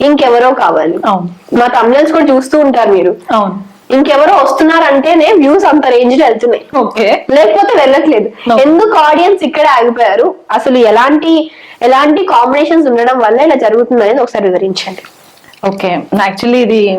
ఇంకెవరో కావాలి. మా తమిళన్స్ కూడా చూస్తూ ఉంటారు మీరు. అవును. ఇంకెవరో వస్తున్నారంటేనే వ్యూస్ అంత రేంజ్లో వెళ్తున్నాయి. ఓకే. లేకపోతే వెళ్ళట్లేదు. ఎందుకు ఆడియన్స్ ఇక్కడే ఆగిపోయారు? అసలు ఎలాంటి ఎలాంటి కాంబినేషన్స్ ఉండడం వల్ల ఇలా జరుగుతుంది అనేది ఒకసారి వివరించండి. ఓకే. యాక్చువల్లీ ఇది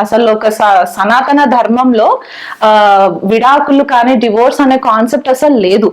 అసలు ఒక స- సనాతన ధర్మంలో ఆ విడాకులు కానీ డివోర్స్ అనే కాన్సెప్ట్ అసలు లేదు.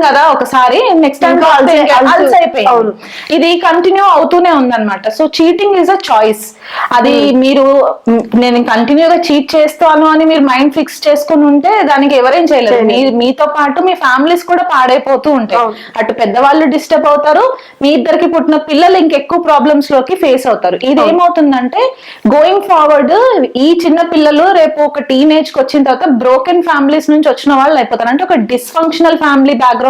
కదా ఒకసారి నెక్స్ట్ టైం అలసి- ఇది కంటిన్యూ అవుతూనే ఉందన్నమాట. So cheating is a choice అది మీరు మ్, నేను కంటిన్యూగా చీట్ చేస్తాను అని మీరు మైండ్ ఫిక్స్ చేసుకుని ఉంటే దానికి ఎవరేం చేయలేరు. మీ మీతో పాటు మీ ఫ్యామిలీస్ కూడా పాడైపోతూ ఉంటాయి. అటు పెద్దవాళ్ళు డిస్టర్బ్ అవుతారు. మీ ఇద్దరికి పుట్టిన పిల్లలు ఇంకెక్కువ ప్రాబ్లమ్స్లోకి ఫేస్ అవుతారు. ఇది ఏమవుతుందంటే గోయింగ్ ఫార్వర్డ్ ఈ చిన్న పిల్లలు రేపు ఒక టీనేజ్కి వచ్చిన తర్వాత బ్రోకెన్ ఫ్యామిలీస్ నుంచి వచ్చిన వాళ్ళు అయిపోతారు. అంటే ఒక dysfunctional family background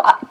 I,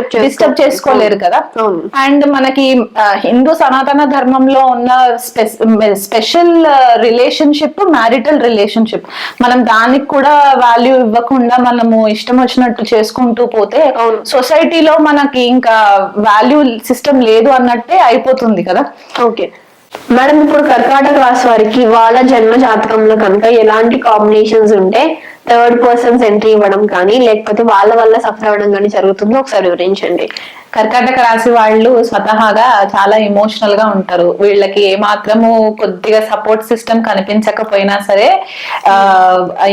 disturb చేసుకోలేరు కదా? అవును. అండ్ మనకి హిందూ సనాతన ధర్మంలో ఉన్న స్పెషల్ రిలేషన్షిప్ మ్యారిటల్ రిలేషన్షిప్. మనం దానికి కూడా వాల్యూ ఇవ్వకుండా మనము ఇష్టం వచ్చినట్టు చేసుకుంటూ పోతే. సొసైటీలో మనకి ఇంకా వాల్యూ సిస్టమ్ లేదు అన్నట్టే అయిపోతుంది కదా? ఓకే. మేడం ఇప్పుడు కర్కాటక రాశి వారికి వాళ్ళ జన్మ జాతకంలో కనుక ఎలాంటి కాంబినేషన్స్ ఉంటే థర్డ్ పర్సన్స్ ఎంట్రీ ఇవ్వడం కానీ లేకపోతే వాళ్ళ వల్ల సఫర్ అవ్వడం కానీ జరుగుతుందో ఒకసారి వివరించండి. కర్కాటక రాశి వాళ్ళు స్వతహాగా చాలా ఎమోషనల్గా ఉంటారు. వీళ్ళకి ఏ మాత్రము కొద్దిగా సపోర్ట్ సిస్టమ్ కనిపించకపోయినా సరే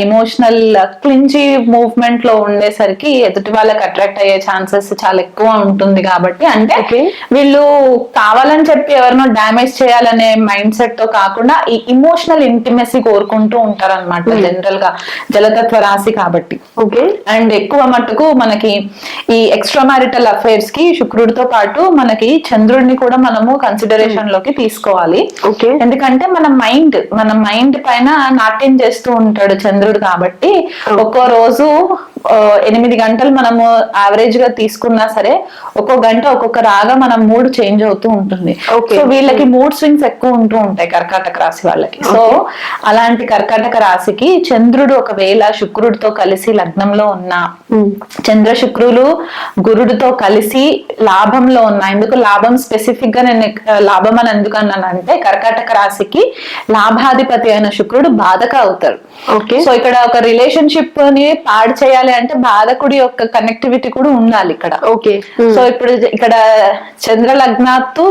ఎమోషనల్ క్లించి మూవ్మెంట్లో ఉండేసరికి ఎదుటి వాళ్ళకి అట్రాక్ట్ అయ్యే ఛాన్సెస్ చాలా ఎక్కువ ఉంటుంది కాబట్టి అంటే. వీళ్ళు కావాలని చెప్పి ఎవరినో డ్యామేజ్ చేయాలనే మైండ్ సెట్తో కాకుండా ఈ ఇమోషనల్ ఇంటిమెసీ కోరుకుంటూ ఉంటారు అనమాట జనరల్గా. జలతత్వ రాశి కాబట్టి. ఓకే. అండ్ ఎక్కువ మట్టుకు మనకి ఈ ఎక్స్ట్రా మ్యారిటల్ అఫైర్స్కి శుక్రుడితో పాటు మనకి చంద్రుడిని కూడా మనము కన్సిడరేషన్లోకి తీసుకోవాలి. ఓకే. ఎందుకంటే మన మైండ్ మన మైండ్ పైన నాట్యం చేస్తూ ఉంటాడు చంద్రుడు కాబట్టి ఒక్కో రోజు ఎనిమిది గంటలు మనము యావరేజ్గా తీసుకున్నా సరే ఒక్కో గంట ఒక్కొక్క రాగా మన మూడ్ చేంజ్ అవుతూ ఉంటుంది. సో వీళ్ళకి మూడ్ స్వింగ్స్ ఎక్కువ ఉంటూ ఉంటాయి కర్కాటక రాశి వాళ్ళకి. సో అలాంటి కర్కాటక రాశికి చంద్రుడు ఒకవేళ శుక్రుడితో కలిసి లగ్నంలో ఉన్నా చంద్ర శుక్రులు గురుడితో కలిసి లాభంలో ఉన్న ఎందుకు లాభం స్పెసిఫిక్గా నేను లాభం అని ఎందుకు అన్నానంటే కర్కాటక రాశికి లాభాధిపతి అయిన శుక్రుడు బాధక అవుతాడు. ఓకే సో ఇక్కడ ఒక రిలేషన్షిప్ని పాడు చేయాలి అంటే బాధకుడి యొక్క కనెక్టివిటీ కూడా ఉండాలి ఇక్కడ. ఓకే. సో ఇప్పుడు ఇక్కడ చంద్ర లగ్నాత్తు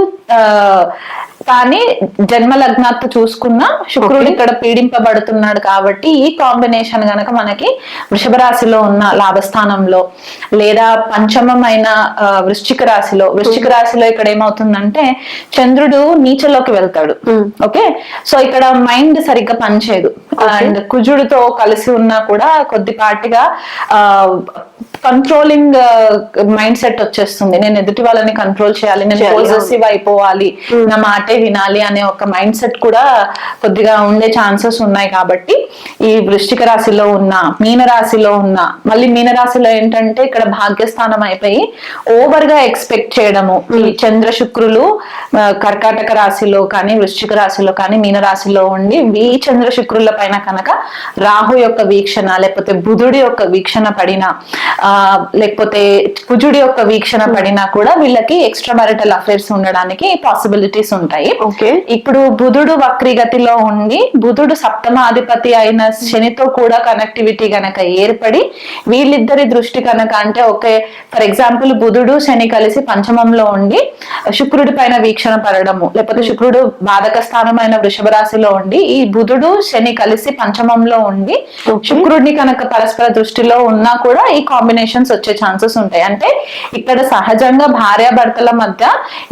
కానీ జన్మ లగ్నాత్తు చూసుకున్న శుక్రుడు. ఇక్కడ పీడింపబడుతున్నాడు కాబట్టి ఈ కాంబినేషన్ గనక మనకి వృషభ రాశిలో ఉన్న లాభస్థానంలో లేదా పంచమమైన వృశ్చిక రాశిలో వృశ్చిక రాశిలో ఇక్కడ ఏమవుతుందంటే చంద్రుడు నీచలోకి వెళ్తాడు. Hmm. ఓకే? సో ఇక్కడ మైండ్ సరిగ్గా పనిచేయదు. అండ్ కుజుడితో కలిసి ఉన్నా కూడా కొద్దిపాటిగా కంట్రోలింగ్ మైండ్ సెట్ వచ్చేస్తుంది. నేను ఎదుటి వాళ్ళని కంట్రోల్ చేయాలి నేను పోజెసివ్ అయిపోవాలి నా మాటే వినాలి అనే ఒక మైండ్ సెట్ కూడా కొద్దిగా ఉండే ఛాన్సెస్ ఉన్నాయి కాబట్టి ఈ వృశ్చిక రాశిలో ఉన్న మీన రాశిలో ఉన్న మళ్ళీ మీన రాశిలో ఏంటంటే ఇక్కడ భాగ్యస్థానం అయిపోయి ఓవర్గా ఎక్స్పెక్ట్ చేయడము. ఈ చంద్ర శుక్రులు కర్కాటక రాశిలో కానీ వృశ్చిక రాశిలో కానీ మీన రాశిలో ఉండి ఈ చంద్ర శుక్రుల పైన కనుక రాహు యొక్క వీక్షణ లేకపోతే బుధుడి యొక్క వీక్షణ పడిన ఆ లేకపోతే కుజుడి యొక్క వీక్షణ పడినా కూడా వీళ్ళకి ఎక్స్ట్రా మ్యారిటల్ అఫైర్స్ ఉండడానికి పాసిబిలిటీస్ ఉంటాయి. ఓకే ఇప్పుడు బుధుడు వక్రీగతిలో ఉండి బుధుడు సప్తమాధిపతి అయిన శనితో కూడా కనెక్టివిటీ గనక ఏర్పడి వీళ్ళిద్దరి దృష్టి కనుక అంటే ఓకే ఫర్ ఎగ్జాంపుల్ బుధుడు శని కలిసి పంచమంలో ఉండి శుక్రుడి పైన వీక్షణ పడడము లేకపోతే శుక్రుడు బాధక స్థానమైన వృషభ రాశిలో ఉండి ఈ బుధుడు శని కలిసి పంచమంలో ఉండి. శుక్రుడిని కనుక పరస్పర దృష్టిలో ఉన్నా కూడా ఈ కాంబినేషన్స్ వచ్చే ఛాన్సెస్ ఉంటాయి. అంటే ఇక్కడ సహజంగా భార్యాభర్తల మధ్య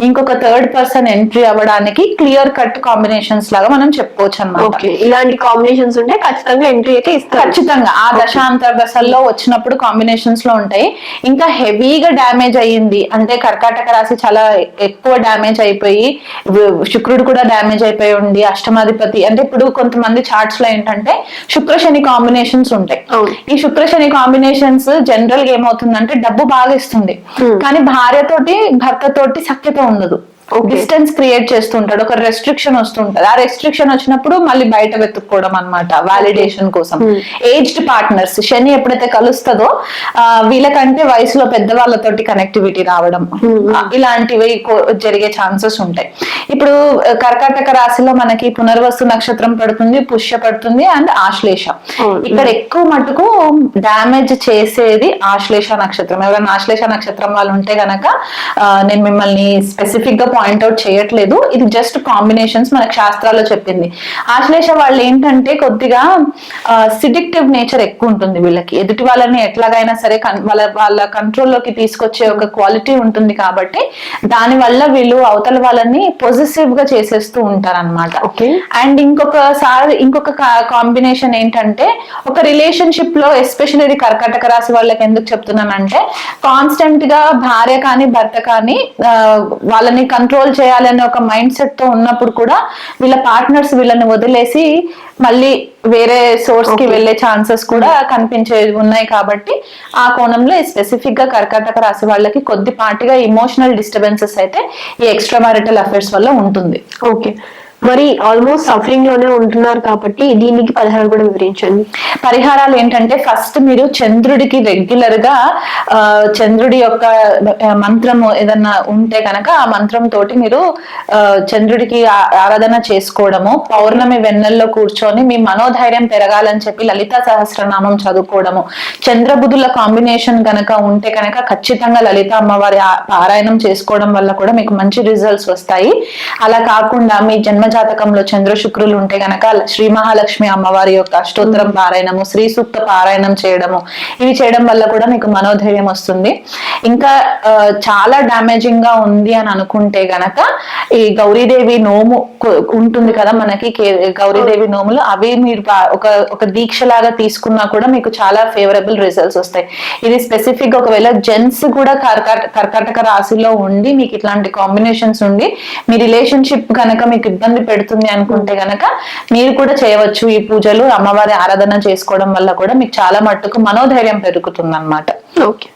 ఇంకొక థర్డ్ పర్సన్ ఎంట్రీ అవ్వడానికి క్లియర్ కట్ కాంబినేషన్స్ లాగా మనం చెప్పుకోవచ్చు అనమాట ఓకే ఇలాంటి కాంబినేషన్స్ ఉంటే ఖచ్చితంగా ఎంట్రీ అయితే ఇస్తారు. ఖచ్చితంగా. ఆ దశ అంతర్దశల్లో వచ్చినప్పుడు కాంబినేషన్స్లో ఉంటాయి. ఇంకా హెవీగా డ్యామేజ్ అయ్యింది. అంటే కర్కాటక రాశి చాలా ఎక్కువ డ్యామేజ్ అయిపోయి శుక్రుడు కూడా డ్యామేజ్ అయిపోయి ఉండి అష్టమాధిపతి అంటే ఇప్పుడు కొంతమంది చార్ట్స్లో ఏంటంటే శుక్ర శని కాంబినేషన్స్ ఉంటాయి. ఈ శుక్ర శని కాంబినేషన్స్ జనరల్గా ఏమవుతుందంటే డబ్బు బాగా ఇస్తుంది. కానీ భార్య తోటి భర్త తోటి సఖ్యత ఉండదు. డిస్టెన్స్ క్రియేట్ చేస్తుంటాడు. ఒక రెస్ట్రిక్షన్ వస్తుంటది. ఆ రెస్ట్రిక్షన్ వచ్చినప్పుడు మళ్ళీ బయట వెతుక్కోవడం అన్నమాట వాలిడేషన్ కోసం. Hmm. ఏజ్డ్ పార్ట్నర్స్ శని ఎప్పుడైతే కలుస్తుందో వీళ్ళకంటే వయసులో పెద్దవాళ్ళతోటి కనెక్టివిటీ రావడం. Hmm. ఇలాంటివి జరిగే ఛాన్సెస్ ఉంటాయి. ఇప్పుడు కర్కాటక రాశిలో మనకి పునర్వసు నక్షత్రం పడుతుంది పుష్య పడుతుంది అండ్ ఆశ్లేష. అవును. ఇక్కడ ఎక్కువ మటుకు డ్యామేజ్ చేసేది ఆశ్లేష నక్షత్రం. ఎవరైనా ఆశ్లేష నక్షత్రం వాళ్ళు ఉంటే గనక నేను మిమ్మల్ని స్పెసిఫిక్గా పాయింట్అవుట్ చేయట్లేదు. ఇది జస్ట్ కాంబినేషన్స్ మనకు శాస్త్రాల్లో చెప్పింది. ఆశ్లేష వాళ్ళు ఏంటంటే కొద్దిగా సిడిక్టివ్ నేచర్ ఎక్కువ ఉంటుంది వీళ్ళకి. ఎదుటి వాళ్ళని ఎట్లాగైనా సరే కన్- వాళ్ళ వాళ్ళ కంట్రోల్లోకి తీసుకొచ్చే ఒక క్వాలిటీ ఉంటుంది కాబట్టి దాని వల్ల వీళ్ళు అవతల వాళ్ళని పొజిటివ్గా చేసేస్తూ ఉంటారు అనమాట. అండ్ ఇంకొకసారి ఇంకొక కాంబినేషన్ ఏంటంటే ఒక రిలేషన్షిప్లో ఎస్పెషల్లీ ఇది కర్కాటక రాశి వాళ్ళకి ఎందుకు చెప్తున్నానంటే కాన్స్టెంట్గా భార్య కానీ భర్త కానీ వాళ్ళని కంట్రోల్ చేయాలనే ఒక మైండ్ సెట్తో ఉన్నప్పుడు కూడా వీళ్ళ పార్ట్నర్స్ వీళ్ళని వదిలేసి మళ్ళీ వేరే సోర్స్కి. వెళ్ళే ఛాన్సెస్ కూడా కనిపించే ఉన్నాయి కాబట్టి ఆ కోణంలో స్పెసిఫిక్గా కర్కాటక రాశి వాళ్ళకి కొద్దిపాటిగా ఇమోషనల్ డిస్టర్బెన్సెస్ అయితే ఈ ఎక్స్ట్రా మ్యారిటల్ అఫైర్స్ వల్ల ఉంటుంది. ఓకే మరి ఆల్మోస్ట్ సఫరింగ్లోనే ఉంటున్నారు కాబట్టి దీనికి పరిహారం కూడా వివరించండి. పరిహారాలు ఏంటంటే ఫస్ట్ మీరు చంద్రుడికి రెగ్యులర్గా ఆ, చంద్రుడి యొక్క మంత్రము ఏదన్నా ఉంటే కనుక ఆ మంత్రం తోటి మీరు ఆ, చంద్రుడికి ఆరాధన చేసుకోవడము పౌర్ణమి వెన్నెల్లో కూర్చొని మీ మనోధైర్యం పెరగాలని చెప్పి లలిత సహస్రనామం చదువుకోవడము. చంద్రబుధుల కాంబినేషన్ కనుక ఉంటే కనుక ఖచ్చితంగా లలిత అమ్మవారి ఆ- పారాయణం చేసుకోవడం వల్ల కూడా మీకు మంచి రిజల్ట్స్ వస్తాయి. అలా కాకుండా మీ జన్మ జాతకంలో చంద్ర శుక్రులు ఉంటే గనక శ్రీ మహాలక్ష్మి అమ్మవారి యొక్క అష్టోత్తరం పారాయణము శ్రీ సూక్త పారాయణం చేయడము. ఇవి చేయడం వల్ల కూడా మీకు మనోధైర్యం వస్తుంది. ఇంకా చాలా డామేజింగ్గా ఉంది అని అనుకుంటే గనక ఈ గౌరీదేవి నోము ఉంటుంది కదా మనకి గౌరీదేవి నోములు అవి మీరు ఒక ఒక దీక్ష లాగా తీసుకున్నా కూడా మీకు చాలా ఫేవరబుల్ రిజల్ట్స్ వస్తాయి. ఇది స్పెసిఫిక్గా ఒకవేళ జెంట్స్ కూడా కర్కాట కర్కాటక రాశిలో ఉండి మీకు ఇట్లాంటి కాంబినేషన్స్ ఉండి మీ రిలేషన్షిప్ కనుక మీకు ఇబ్బంది పెడుతుంది అనుకుంటే గనక మీరు కూడా చేయవచ్చు. ఈ పూజలు అమ్మవారి ఆరాధన చేసుకోవడం వల్ల కూడా మీకు చాలా మట్టుకు మనోధైర్యం పెరుగుతుంది అనమాట ఓకే.